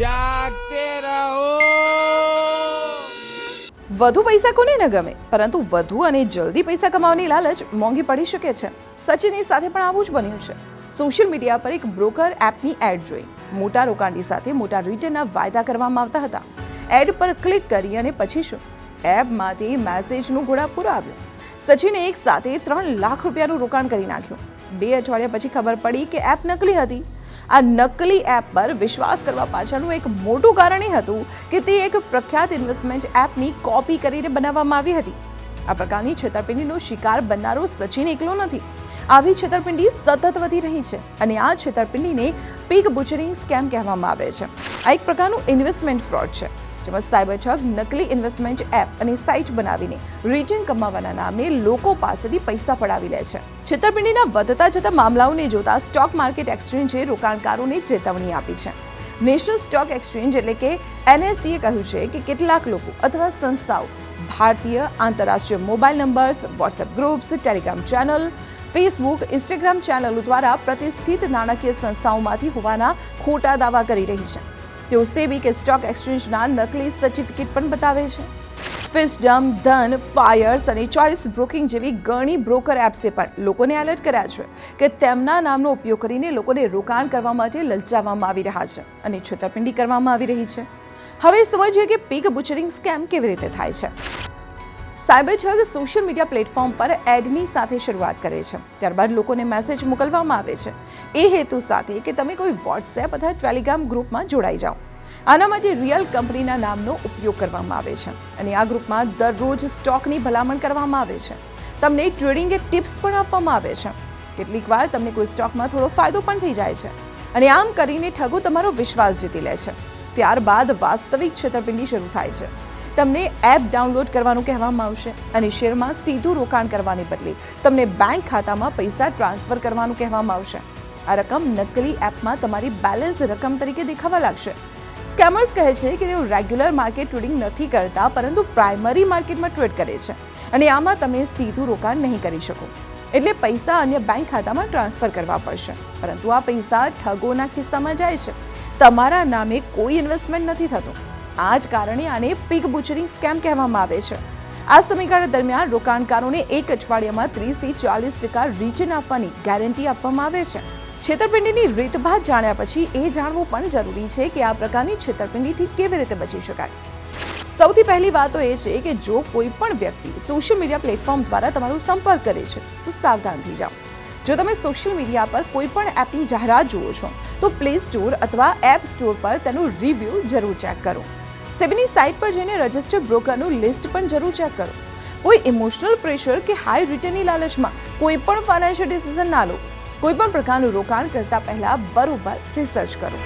જાગતે રહો. વધુ પૈસા કોને ન ગમે, પરંતુ વધુ અને જલ્દી પૈસા કમાવાની લાલચ મોંઘી પડી શકે છે. સચિનની સાથે પણ આવું જ બન્યું છે. સોશિયલ મીડિયા પર એક બ્રોકર એપની એડ જોઈ. મોટા રોકાણની સાથે મોટા રિટર્નના વાયદા કરવામાં આવતા હતા. એડ પર ક્લિક કરી અને પછી શું? એપમાંથી મેસેજનું ઘોડાપુર આવ્યું. સચિને એક સાથે ત્રણ લાખ રૂપિયાનું રોકાણ કરી નાખ્યું. બે અઠવાડિયા પછી ખબર પડી કે એપ નકલી હતી. આ નકલી એપ પર વિશ્વાસ કરવા પાછળનું એક મોટું કારણ એ હતું કે તે એક પ્રખ્યાત ઇન્વેસ્ટમેન્ટ એપની કોપી કરીને બનાવવામાં આવી હતી. આ પ્રકારની છેતરપિંડીનો શિકાર બનનારો સચિન એકલો નથી. આવી છેતરપિંડી સતત વધી રહી છે અને આ છેતરપિંડીને પીક બુચરિંગ સ્કેમ કહેવામાં આવે છે. આ એક પ્રકારનું ઇન્વેસ્ટમેન્ટ ફ્રોડ છે. જેમાં સાયબર ઠગ, નકલી ઇન્વેસ્ટમેન્ટ એપ અને સાઇટ બનાવીને રિટર્ન કમાવાના નામે લોકો પાસેથી પૈસા પડાવી લે છે. છેતરપિંડીના વધતા જતા મામલાઓને જોતા સ્ટોક માર્કેટ એક્સચેન્જે રોકાણકારોને ચેતવણી આપી છે. નેશનલ સ્ટોક એક્સચેન્જ એટલે કે એનએસસીએ કહ્યું છે કે કેટલાક લોકો અથવા સંસ્થાઓ, ભારતીય, આંતરરાષ્ટ્રીય mobile numbers, WhatsApp groups, Telegram channel, Facebook, Instagram ચેનલો દ્વારા પ્રતિષ્ઠિત નાણાકીય સંસ્થાઓમાંથી હોવાના ખોટા દાવા કરી રહી છે. તેઓ સેબી કે સ્ટોક એક્સચેન્જના નકલી સર્ટિફિકેટ પણ બતાવે છે. ફિસ્ડમ ધન ફાયર્સ અને ચોઇસ બ્રોકિંગ જેવી ઘણી બ્રોકર એપ્સે પણ લોકોને એલર્ટ કર્યા છે કે તેમના નામનો ઉપયોગ કરીને લોકોને રોકાણ કરવા માટે લલચાવવામાં આવી રહ્યા છે અને છેતરપિંડી કરવામાં આવી રહી છે. હવે સમજીએ કે પીક બુચરિંગ સ્કેમ કેવી રીતે થાય છે. સાયબર ઠગ સોશિયલ મીડિયા પ્લેટફોર્મ પર એડની સાથે શરૂઆત કરે છે. ત્યારબાદ લોકોને મેસેજ મોકલવામાં આવે છે. એ હેતુ સાથે કે તમે કોઈ વોટ્સએપ અથવા ટેલિગ્રામ ગ્રુપમાં જોડાઈ જાઓ. આના માટે રિયલ કંપનીના નામનો ઉપયોગ કરવામાં આવે છે અને આ ગ્રુપમાં દરરોજ સ્ટોકની ભલામણ કરવામાં આવે છે. તમને ટ્રેડિંગ ટિપ્સ પણ આપવામાં આવે છે. કેટલીક વાર તમને કોઈ સ્ટોકમાં થોડો ફાયદો પણ થઈ જાય છે અને આમ કરીને ઠગો તમારો વિશ્વાસ જીતી લે છે. ત્યારબાદ વાસ્તવિક છેતરપિંડી શરૂ થાય છે. તમને એપ ડાઉનલોડ કરવાનું કહેવામાં આવશે અને શેરમાં સીધું રોકાણ કરવાને બદલે તમને બેંક ખાતામાં પૈસા ટ્રાન્સફર કરવાનું કહેવામાં આવશે. આ રકમ નકલી એપમાં તમારી બેલેન્સ રકમ તરીકે દેખાવા લાગશે. સ્કેમર્સ કહે છે કે તેઓ રેગ્યુલર માર્કેટ ટ્રેડિંગ નથી કરતા, પરંતુ પ્રાઇમરી માર્કેટમાં ટ્રેડ કરે છે અને આમાં તમે સીધું રોકાણ નહીં કરી શકો. એટલે પૈસા અન્ય બેંક ખાતામાં ટ્રાન્સફર કરવા પડશે. પરંતુ આ પૈસા ઠગોના ખિસ્સામાં જાય છે. તમારા નામે કોઈ ઇન્વેસ્ટમેન્ટ નથી થતું. આ જ કારણે આને પીક બુચરિંગ સ્કેમ કહેવામાં આવે છે. આ સમયગાળા દરમિયાન રોકાણકારોને એક અઠવાડિયામાં ત્રીસથી ચાલીસ ટકા રિટર્ન આપવાની ગેરંટી આપવામાં આવે છે. છેતરપિંડીની રીતભાત જાણ્યા પછી એ જાણવું પણ જરૂરી છે કે આ પ્રકારની છેતરપિંડીથી કેવી રીતે બચી શકાય. સૌથી પહેલી વાત તો એ છે કે જો કોઈ પણ વ્યક્તિ સોશિયલ મીડિયા પ્લેટફોર્મ દ્વારા તમારો સંપર્ક કરે છે, તો સાવધાન થઈ જાઓ. જો તમે સોશિયલ મીડિયા પર કોઈ પણ એપની જાહેરાત જુઓ છો, તો પ્લે સ્ટોર અથવા એપ સ્ટોર પર તેનું રિવ્યૂ જરૂર ચેક કરો. સેબીની સાઇટ પર જઈને રજિસ્ટર્ડ બ્રોકરનું લિસ્ટ પણ જરૂર ચેક કરો. કોઈ ઇમોશનલ પ્રેશર કે હાઈ રિટર્નની લાલચમાં કોઈ પણ ફાઇનાન્શિયલ ડિસિઝન ના લો. કોઈ પણ પ્રકારનું રોકાણ કરતા પહેલા બરોબર રિસર્ચ કરો.